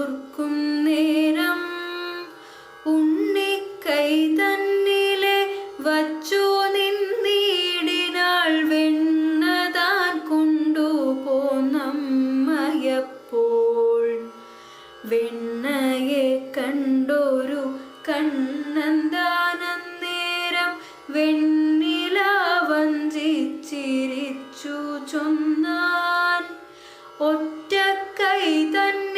ഓർക്കും നേരം. ഉണ്ണി കൈ തന്നിലെ വച്ചു നിന്നീടിനാൾ വെണ്ണതാൻ കൊണ്ടുപോന്നമ്മയപ്പോൾ വെണ്ണയെ കണ്ടോരു കണ്ണന്താനന്നേരം വെണ്ണില വഞ്ചിച്ചിരിച്ചു ചൊന്നാൻ. ഒറ്റ തന്നെ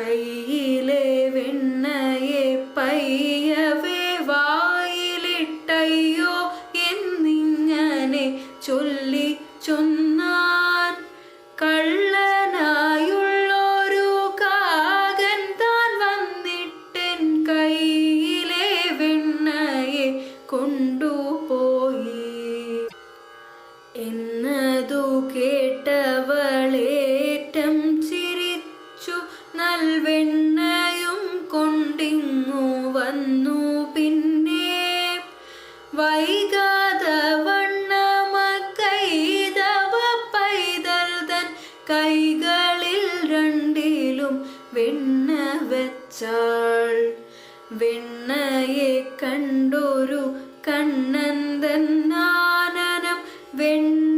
കയ്യിലെ വെണ്ണയെ പയ്യവേ വായിലിട്ടയ്യോ എന്നിങ്ങനെ ചൊല്ലി ചൊന്നാൻ. കള്ളനായുള്ളൊരു കാകൻ താൻ വന്നിട്ടൻ കയ്യിലെ വെണ്ണയെ കൊണ്ടുപോയി കൊണ്ടിങ്ങു വന്നു പിന്നെ വൈകാതെ വണ്ണമ കൈതവ പൈതൽ തൻ കൈകളിൽ രണ്ടിലും വെണ്ണ വെച്ചാൾ. വെണ്ണയെ കണ്ടൊരു കണ്ണന്തൻ ആനനം വെണ്ണിലാവോലുന്ന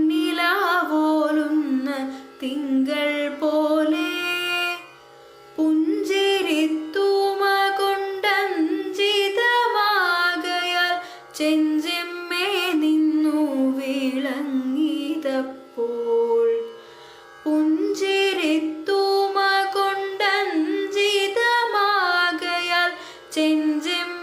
Cin Jim